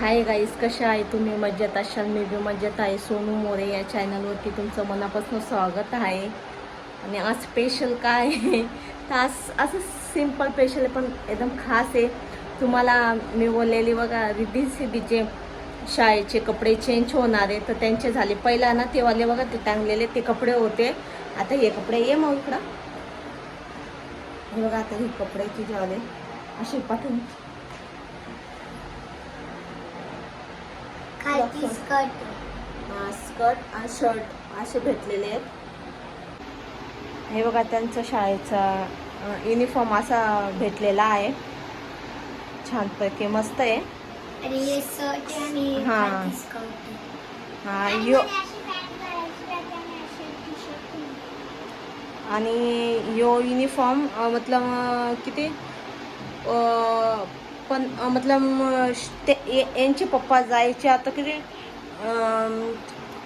Hi guys कशा आहे तुम्ही? मज्जेत असाल? मी बी मज्जेत आहे. सोनू मोरे या चॅनलवरती तुमचं मनापासून स्वागत आहे. आणि आज स्पेशल काय? आहे तर आज असं सिंपल स्पेशल आहे पण एकदम खास आहे. तुम्हाला मी बोललेली बघा रिद्धी जे शाळेचे कपडे चेंज होणार आहे. तर त्यांचे झाले पहिला ना ते वाले बघा ते टांगलेले ते कपडे होते. आता हे कपडे ये मग इकडं. हे बघा आता हे कपडे किती आले असे पाठवून. खालती स्कर्ट. स्कर्ट आणि शर्ट असे भेटलेले आहेत. हे बघा त्यांचा शाळेचा युनिफॉर्म असा भेटलेला आहे. छानपैकी मस्त आहे. आणि हे शर्ट आणि हा. हा यो आणि यो युनिफॉर्म मतलब किती? पण मतलब ते यांचे पप्पा जायचे आता किती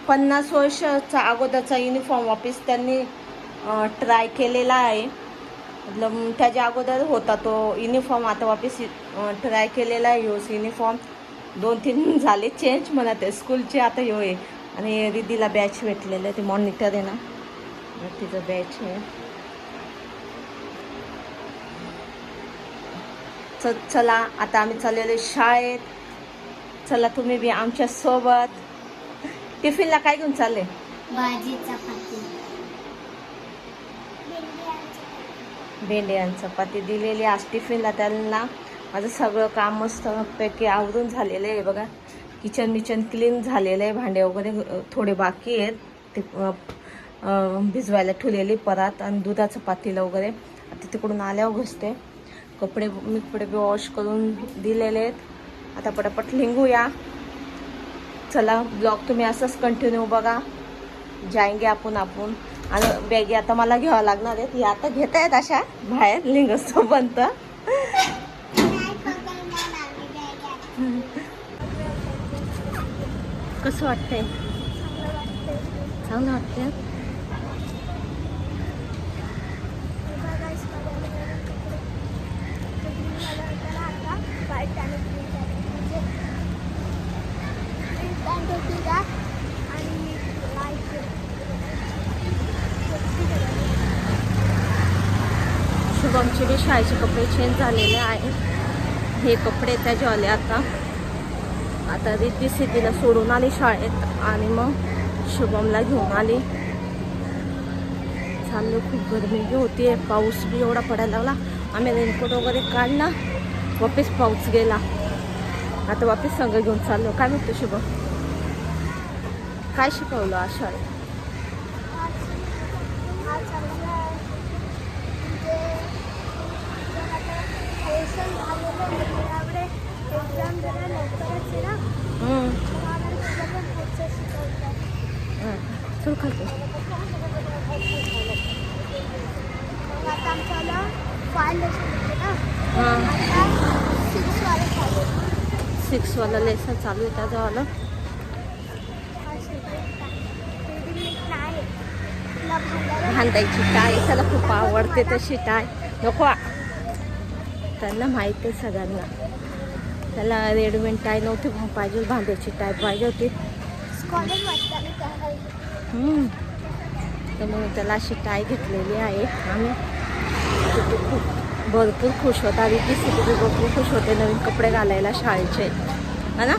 पन्नास वर्षाचा अगोदरचा युनिफॉर्म वापिस त्यांनी ट्राय केलेला आहे. मतलब त्याच्या अगोदर होता तो युनिफॉर्म आता वापिस ट्राय केलेला आहे ह्योच युनिफॉर्म दोन तीन झाले चेंज म्हणत आहे. स्कूलचे आता ह्यो. आहे आणि रिदीला बॅच भेटलेलं आहे. ते मॉनिटर आहे ना. तिचं बॅच आहे. च चला आता आम्ही चाललेलो शाळेत. चला तुम्ही बी आमच्यासोबत. टिफिनला काय घेऊन चालले? भाजी चपाती. भेंडी आणि चपाती दिलेली आज टिफिनला त्यांना. माझं सगळं काम मस्तपैकी आवरून झालेलं आहे बघा. किचन बिचन क्लीन झालेलं आहे. भांडे वगैरे थोडे बाकी आहेत. ते भिजवायला ठेवलेली परात आणि दुधाचं पातेलं वगैरे. आता तिकडून आल्यावर घसते. कपडे मी कपडे वॉश करून दिलेले आहेत. आता पटापट लिंगूया चला ब्लॉग तुम्ही असंच कंटिन्यू बघा. जायंगे आपण आपण. आणि बॅगी आता मला घ्यावं लागणार आहेत. या आता घेता येत अशा बाहेर लिंगसोबत कसं वाटतंय? चांगलं वाटतंय. ॲक्च्युली शाळेचे कपडे चेंज झालेले आहेत. हे कपडे त्याच्यावाले आता. आता रिद्धी सिद्धीला सोडून आली शाळेत आणि मग शुभमला घेऊन आली. चाललो खूप गरमी बी होती पाऊस बी एवढा पडायला लागला. आम्ही रेनकोट वगैरे काढला वापस पाऊस गेला. आता वापस संघ घेऊन चाललो. काय म्हणतो शुभम? काय शिकवलं आज शाळेत हम्म. हा. चल खातो सिक्सवाला लेसन चालू आहे त्याच्यावालं. बांधायची टाय त्याला खूप आवडते तशी टाय. नको. त्यांना माहीत आहे सगळ्यांना. त्याला रेडीमेड टाय नव्हती पाहिजे बांधायची टाय पाहिजे होती. तर मग त्याला अशी टाय घेतलेली आहे. आम्ही खूप भरपूर खुश होता आधी ती सिटी भरपूर खुश होते नवीन कपडे घालायला शाळेचे. है ना?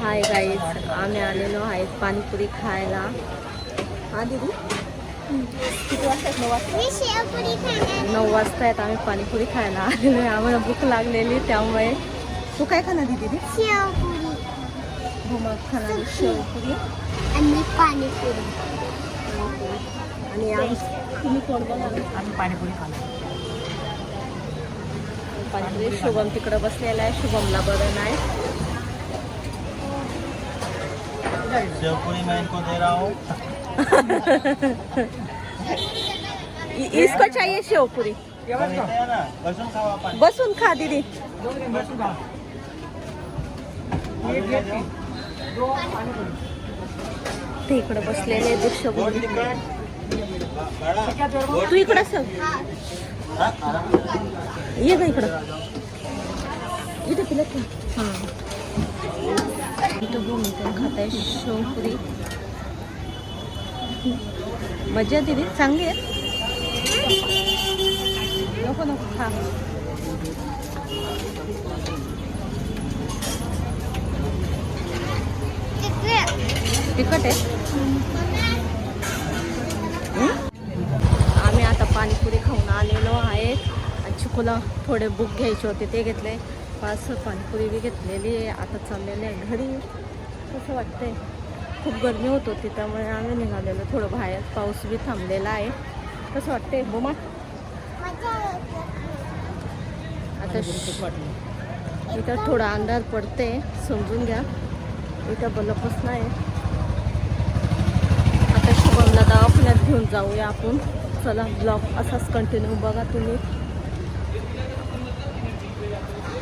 हाय गाईज आम्ही आलेलो आहेत पाणीपुरी खायला. हा दिदी? किती वाजता नऊ वाजता नऊ वाजता आहेत आम्ही पाणीपुरी खायला आलेलो आहे. आम्हाला भूक लागलेली त्यामुळे. तू काय खाणार दीदी? खाणार शेवपुरी आणि पाणीपुरी आणि आम्ही तुम्ही कोण आम्ही पाणीपुरी खाल्ली पाणीपुरी. शुभम तिकडं बसलेला आहे. शुभमला बरं नाही शेवपुरी मैं इनको दे रहा हूँ इ- इसको चाहिए शेवपुरी. देते ना. बसून खा दीदी. बसून खा. ते इकडे बसलेले दृश्य तू इकडं सग ये ग इकडं. इथे पिलत का हां इथं भूमिका खात आहे शेवपुरी. मजा दिली. चांगली आहे. नको नको. खा. तिखट आहे? आम्ही आता पाणीपुरी खाऊन आलेलो आहे आणि चिकूला थोडे बुक घ्यायचे होते ते घेतले. पाच पाणीपुरी बी घेतलेली आहे. आता चाललेले आहे घरी. कसं वाटतंय? खूप गरमी होत होती त्यामुळे आम्ही निघालेलो थोडं बाहेर. पाऊस बी थांबलेला आहे. कसं वाटतंय बोमा? आता इथं थोडा अंधार पडते समजून घ्या. इथं बलपच नाही. आता शुभमला दवाखान्यात घेऊन जाऊया आपण. चला ब्लॉग असाच कंटिन्यू बघा तुम्ही.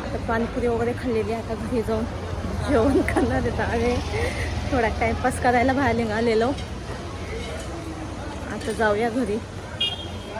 आता पाणीपुरी वगैरे खाल्लेली आहे आता घरी जाऊन जेवण करणार येतं आणि थोडा टाईमपास करायला बाहेर निघालेलो. आता जाऊया घरी.